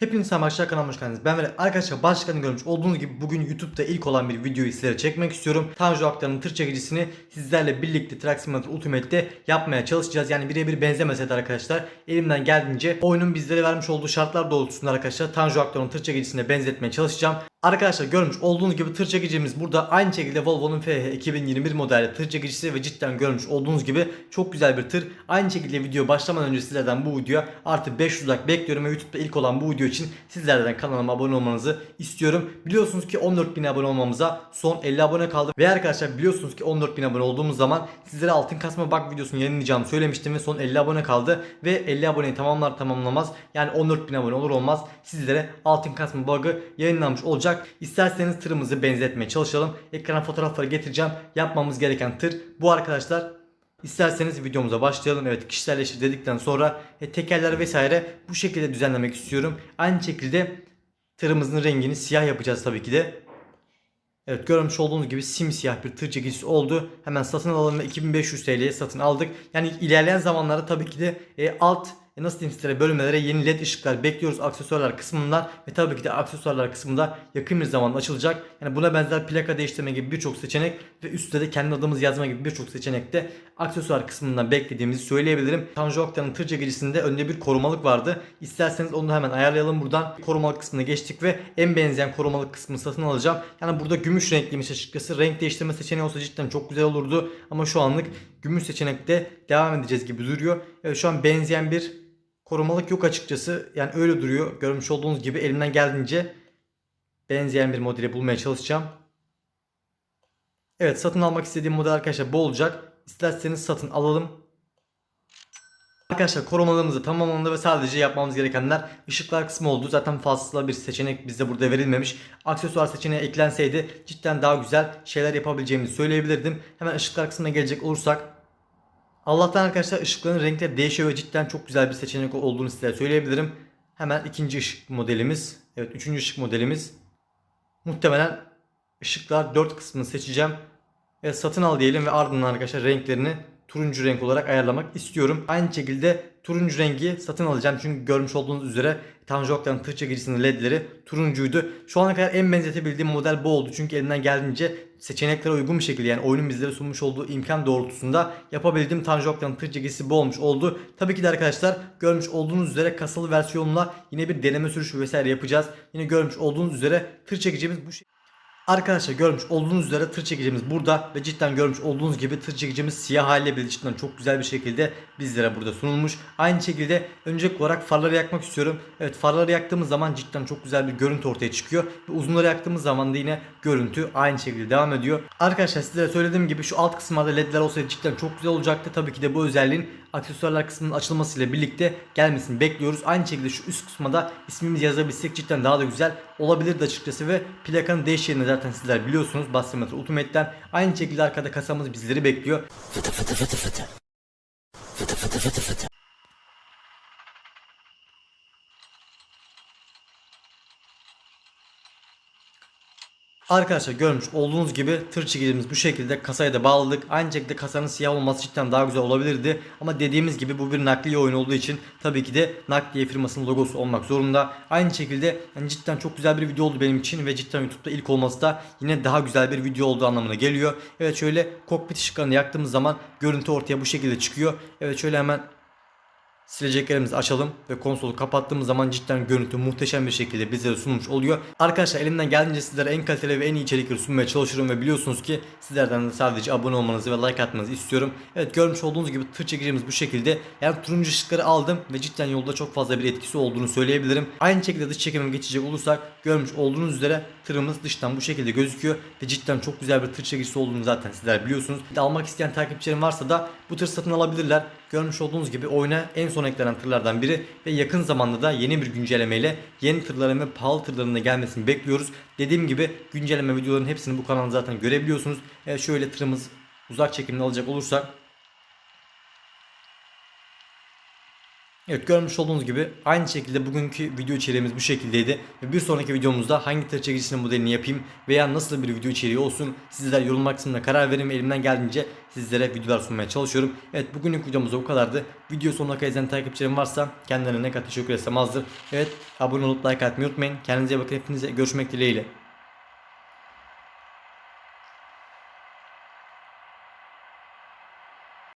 Hepinize arkadaşlar kanalıma hoş geldiniz. Ben ve arkadaşlar başlıklarını görmüş olduğunuz gibi bugün YouTube'da ilk olan bir videoyu sizlere çekmek istiyorum. Tanju Aktan'ın tır çekicisini sizlerle birlikte Truck Simulator Ultimate'de yapmaya çalışacağız. Yani birebir benzemese de arkadaşlar elimden geldiğince oyunun bizlere vermiş olduğu şartlar doğrultusunda arkadaşlar Tanju Aktan'ın tır çekicisine benzetmeye çalışacağım. Arkadaşlar görmüş olduğunuz gibi tır çekicimiz burada aynı şekilde Volvo'nun FH 2021 model tır çekicisi ve cidden görmüş olduğunuz gibi çok güzel bir tır. Aynı şekilde video başlamadan önce sizlerden bu videoya artı 500 like bekliyorum ve YouTube'da ilk olan bu video için sizlerden kanalıma abone olmanızı istiyorum. Biliyorsunuz ki 14.000 abone olmamıza son 50 abone kaldı. Ve arkadaşlar biliyorsunuz ki 14.000 abone olduğumuz zaman sizlere altın kasma bak videosunu yayınlayacağımı söylemiştim ve son 50 abone kaldı. Ve 50 aboneyi tamamlar tamamlamaz yani 14.000 abone olur olmaz sizlere altın kasma bug'ı yayınlanmış olacak. İsterseniz tırımızı benzetmeye çalışalım. Ekrana fotoğrafları getireceğim. Yapmamız gereken tır bu arkadaşlar. İsterseniz videomuza başlayalım. Evet kişiselleştir dedikten sonra e, tekerler vesaire bu şekilde düzenlemek istiyorum. Aynı şekilde tırımızın rengini siyah yapacağız tabii ki de. Evet görmüş olduğunuz gibi simsiyah bir tır çekicisi oldu. Hemen satın alalım ve 2500 TL'ye satın aldık. Yani ilerleyen zamanlarda tabii ki de e, alt nasıl diyeyim sizlere bölümlere yeni led ışıklar bekliyoruz aksesuarlar kısmından ve tabii ki de aksesuarlar kısmında yakın bir zamanda açılacak. Yani buna benzer plaka değiştirme gibi birçok seçenek ve üstte de kendi adımız yazma gibi birçok seçenek de aksesuar kısmından beklediğimizi söyleyebilirim. Tanju Oktay'ın tır çekicisinde önde bir korumalık vardı. İsterseniz onu hemen ayarlayalım buradan. Korumalık kısmına geçtik ve en benzeyen korumalık kısmını satın alacağım. Yani burada gümüş renkliymiş açıkçası. Renk değiştirme seçeneği olsa cidden çok güzel olurdu. Ama şu anlık gümüş seçenekte devam edeceğiz gibi duruyor. Evet şu an benzeyen bir korumalık yok açıkçası. Yani öyle duruyor. Görmüş olduğunuz gibi elimden geldiğince benzeyen bir modeli bulmaya çalışacağım. Evet satın almak istediğim model arkadaşlar bu olacak. İsterseniz satın alalım. Arkadaşlar korumalarımızı tamamlandı ve sadece yapmamız gerekenler ışıklar kısmı oldu. Zaten fazla bir seçenek bizde burada verilmemiş. Aksesuar seçeneği eklenseydi cidden daha güzel şeyler yapabileceğimizi söyleyebilirdim. Hemen ışıklar kısmına gelecek olursak Allah'tan arkadaşlar ışıkların renkleri değişiyor ve cidden çok güzel bir seçenek olduğunu size söyleyebilirim. Hemen ikinci ışık modelimiz. Evet üçüncü ışık modelimiz. Muhtemelen ışıklar 4 kısmını seçeceğim. Ve satın al diyelim ve ardından arkadaşlar renklerini turuncu renk olarak ayarlamak istiyorum. Aynı şekilde turuncu rengi satın alacağım. Çünkü görmüş olduğunuz üzere Tanju Oktay'ın tır çekicisinin ledleri turuncuydu. Şu ana kadar en benzetebildiğim model bu oldu. Çünkü elinden geldiğince seçeneklere uygun bir şekilde yani oyunun bizlere sunmuş olduğu imkan doğrultusunda yapabildiğim Tanju Oktay'ın tır çekicisi bu olmuş oldu. Tabii ki de arkadaşlar görmüş olduğunuz üzere kasalı versiyonla yine bir deneme sürüşü vesaire yapacağız. Yine görmüş olduğunuz üzere tır çekicimiz bu şekilde. Arkadaşlar görmüş olduğunuz üzere tır çekicimiz burada ve cidden görmüş olduğunuz gibi tır çekicimiz siyah haliyle bile cidden çok güzel bir şekilde bizlere burada sunulmuş. Aynı şekilde öncelikli olarak farları yakmak istiyorum. Evet farları yaktığımız zaman cidden çok güzel bir görüntü ortaya çıkıyor. Ve uzunları yaktığımız zaman da yine görüntü aynı şekilde devam ediyor. Arkadaşlar sizlere söylediğim gibi şu alt kısımlarda ledler olsaydı cidden çok güzel olacaktı. Tabii ki de bu özelliğin aksesuarlar kısmının açılmasıyla birlikte gelmesini bekliyoruz. Aynı şekilde şu üst kısma da ismimizi yazabilsek cidden daha da güzel olabilirdi açıkçası ve plakanın değiş yerini zaten sizler biliyorsunuz Bastimetre Ultimate'den. Aynı şekilde arkada kasamız bizleri bekliyor. Fıtı fıtı fıtı fıtı. Fıtı fıtı fıtı fıtı. Arkadaşlar görmüş olduğunuz gibi tır çekicimiz bu şekilde kasaya da bağladık. Aynı şekilde kasanın siyah olması cidden daha güzel olabilirdi. Ama dediğimiz gibi bu bir nakliye oyun olduğu için tabii ki de nakliye firmasının logosu olmak zorunda. Aynı şekilde yani cidden çok güzel bir video oldu benim için ve cidden YouTube'da ilk olması da yine daha güzel bir video olduğu anlamına geliyor. Evet şöyle kokpit ışıklarını yaktığımız zaman görüntü ortaya bu şekilde çıkıyor. Evet şöyle hemen Sileceklerimizi açalım ve konsolu kapattığımız zaman cidden görüntü muhteşem bir şekilde bizlere sunmuş oluyor. Arkadaşlar elimden geldiğince sizlere en kaliteli ve en iyi içerikleri sunmaya çalışıyorum ve biliyorsunuz ki sizlerden de sadece abone olmanızı ve like atmanızı istiyorum. Evet görmüş olduğunuz gibi tır çekicimiz bu şekilde. Yani turuncu ışıkları aldım ve cidden yolda çok fazla bir etkisi olduğunu söyleyebilirim. Aynı şekilde dış çekime geçecek olursak görmüş olduğunuz üzere tırımız dıştan bu şekilde gözüküyor ve cidden çok güzel bir tır çekicisi olduğunu zaten sizler biliyorsunuz. Almak isteyen takipçilerim varsa da bu tır satın alabilirler. Görmüş olduğunuz gibi oyuna en son eklenen tırlardan biri ve yakın zamanda da yeni bir güncellemeyle yeni tırların ve pahalı tırların da gelmesini bekliyoruz. Dediğim gibi güncelleme videolarının hepsini bu kanalda zaten görebiliyorsunuz. Evet şöyle tırımız uzak çekimini alacak olursak Evet görmüş olduğunuz gibi aynı şekilde bugünkü video içeriğimiz bu şekildeydi. Ve bir sonraki videomuzda hangi tır çekicisinin modelini yapayım veya nasıl bir video içeriği olsun sizler yorumlar kısmında karar verin ve elimden geldiğince sizlere videolar sunmaya çalışıyorum. Evet bugünlük videomuz bu kadardı. Video sonuna kadar izleyen takipçilerim varsa kendilerine ne kadar teşekkür etsem azdır. Evet abone olup like atmayı unutmayın. Kendinize bakın hepinize görüşmek dileğiyle.